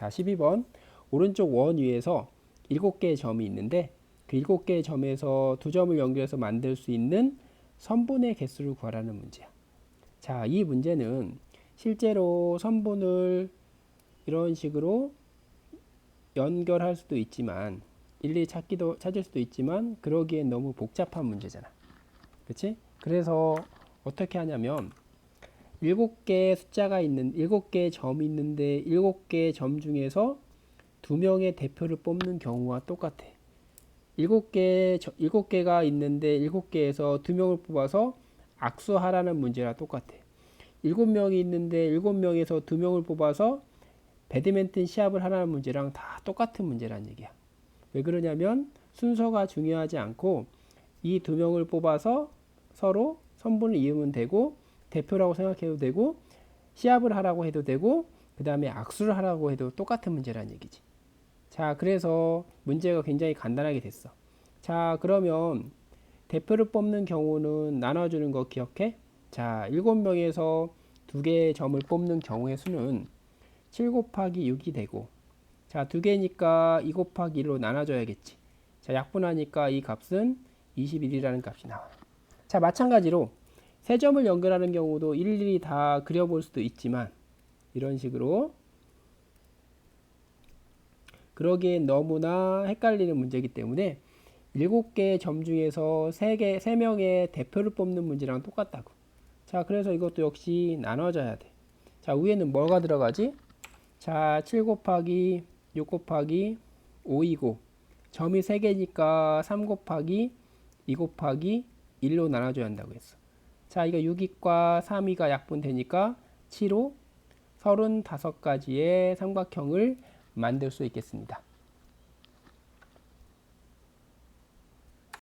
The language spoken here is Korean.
자, 12번. 오른쪽 원 위에서 7개의 점이 있는데 그 7개의 점에서 두 점을 연결해서 만들 수 있는 선분의 개수를 구하라는 문제야. 자, 이 문제는 실제로 선분을 이런 식으로 연결할 수도 있지만 일일이 찾기도 찾을 수도 있지만 그러기엔 너무 복잡한 문제잖아. 그렇지? 그래서 어떻게 하냐면 일곱 개의 숫자가 있는 일곱 개의 점이 있는데 일곱 개의 점 중에서 두 명의 대표를 뽑는 경우와 똑같아. 일곱 개 일곱 개가 있는데 일곱 개에서 두 명을 뽑아서 악수하라는 문제랑 똑같아. 일곱 명이 있는데 일곱 명에서 두 명을 뽑아서 배드민턴 시합을 하라는 문제랑 다 똑같은 문제란 얘기야. 왜 그러냐면 순서가 중요하지 않고 이 두 명을 뽑아서 서로 선분을 이으면 되고 대표라고 생각해도 되고 시합을 하라고 해도 되고 그 다음에 악수를 하라고 해도 똑같은 문제란 얘기지. 자, 그래서 문제가 굉장히 간단하게 됐어. 자, 그러면 대표를 뽑는 경우는 나눠주는 거 기억해? 자, 7명에서 두 개의 점을 뽑는 경우의 수는 7 곱하기 6이 되고 자, 두 개니까 2 곱하기 1로 나눠줘야겠지. 자, 약분하니까 이 값은 21이라는 값이 나와. 자, 마찬가지로 세 점을 연결하는 경우도 일일이 다 그려볼 수도 있지만 이런 식으로 그러기엔 너무나 헷갈리는 문제이기 때문에 일곱 개의 점 중에서 세 개, 세 명의 대표를 뽑는 문제랑 똑같다고. 자, 그래서 이것도 역시 나눠져야 돼. 자, 위에는 뭐가 들어가지? 자, 7 곱하기 6 곱하기 5이고 점이 3개니까 3 곱하기 2 곱하기 1로 나눠줘야 한다고 했어. 자, 이거 6이과 3이가 약분되니까 7호 35가지의 삼각형을 만들 수 있겠습니다.